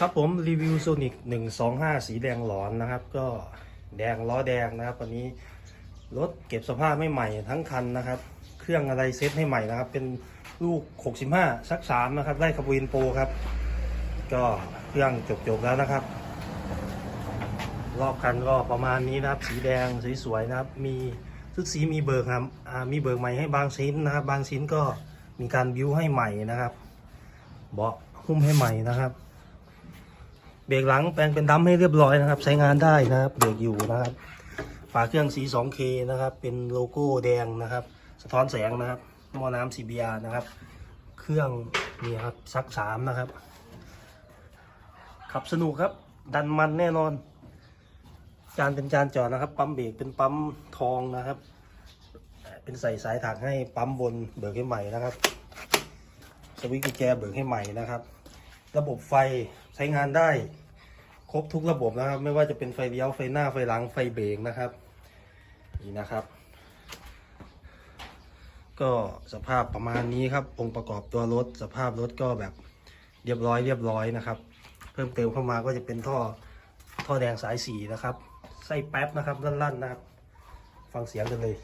ครับผมรีวิวโซนิก125สีแดงหลอนนะครับ ก็แดงล้อแดงนะครับวันนี้รถเก็บสภาพไม่ใหม่ทั้งคันนะครับ เครื่องอะไรเซ็ตให้ใหม่นะครับ เป็นลูก 65ชัก3นะครับได้คาบูนโปรครับ ก็เครื่องจบๆแล้วนะครับ รอบคันก็ประมาณนี้นะครับ สีแดงสวยๆนะครับ มีทุกสีมีเบิกครับมีเบิกใหม่ให้บางชิ้นนะครับ บางชิ้นก็มีการบิวให้ใหม่นะครับ เบาะหุ้มให้ใหม่นะครับ เบรกหลังแปลงเป็นดัมให้เรียบร้อยนะครับ ใช้งานได้นะครับเบรกอยู่นะครับ ฝาเครื่องสี 2K นะครับ เป็นโลโก้แดงนะครับ สะท้อนแสงนะครับหม้อน้ำ CBR นะครับ เครื่องนี่ครับซักสามนะครับ ขับสนุกครับ ดันมันแน่นอน จานเป็นจานจอดนะครับ ปั๊มเบรกเป็นปั๊มทองนะครับ เป็นใส่สายถักให้ปั๊มบนเบิกให้ใหม่นะครับ สวิตช์กุญแจเบิกให้ใหม่นะครับ ระบบไฟ ใช้งานได้ ครบทุกระบบนะครับ ไม่ว่าจะเป็นไฟเลี้ยวไฟหน้าไฟหลังไฟเบรกนะครับ นี่นะครับ ก็สภาพประมาณนี้ครับ องค์ประกอบตัวรถ สภาพรถก็แบบเรียบร้อยเรียบร้อยนะครับ เพิ่มเติมเข้ามาก็จะเป็นท่อท่อแดงสายสีนะครับ ไส้แป๊บนะครับลั่นๆนะครับ ฟังเสียงกันเลย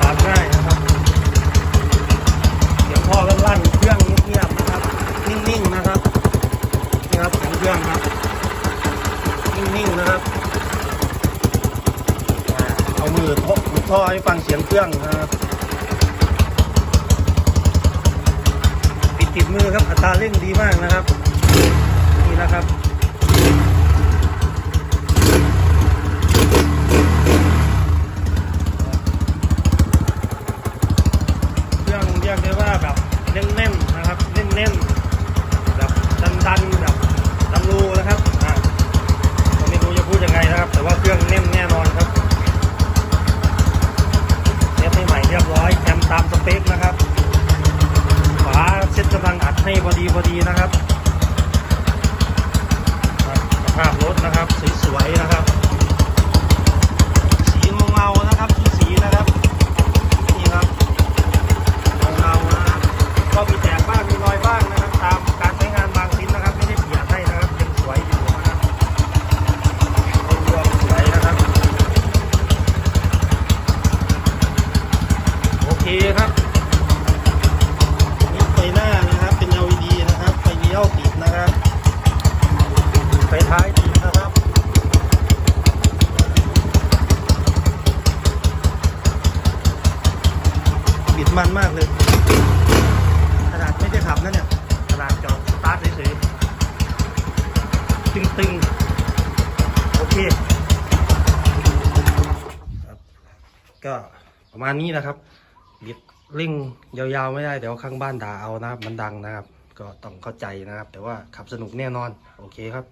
ตามง่ายนะครับ เสียงท่อลั่นๆเครื่องเงียบๆนะครับ นิ่งๆนะครับ นี่ครับ เสียงเครื่องครับ นิ่งๆนะครับ เอามือทบท่อให้ฟังเสียงเครื่องนะครับ ปิดติดมือครับ อัตราเร่งดีมากนะครับ นี่นะครับเครื่องเรียกได้ว่าแบบแน่นๆนะครับแน่นๆแบบดันๆแบบดันรูนะครับอะผมไม่รู้จะพูดยังไงนะครับ แต่ว่าเครื่องแน่นแน่นอนครับเซ็ตให้ใหม่เรียบร้อยแคมตามสเปคนะครับฝาเซ็ตกำลังอัดให้พอดีพอดีนะครับครับสภาพรถ สวยนะครับ สีเงาๆนะครับที่สีนะครับนี่ครับเงาๆนะครับก็มีแตกบ้างมีรอยบ้างนะครับ ตามการใช้งานบางชิ้นนะครับ ไม่ได้เปียนให้นะครับยังสวยอยู่นะครับรวมสวยนะครับโอเคครับนี่ไฟหน้านะครับเป็น LED นะครับไฟเลี้ยวติดนะครับไฟท้ายติดนะครับ บิด มันมากเลยขนาดไม่ได้ขับนะเนี่ยขนาดจอดสตาร์ทเฉยๆตึงๆ โอเคครับก็ประมาณนี้นะครับบิดเร่งยาวๆไม่ได้เดี๋ยวข้างบ้านด่าเอานะครับ มันดังนะครับ ก็ต้องเข้าใจนะครับ แต่ว่าขับสนุกแน่นอน โอเคครับ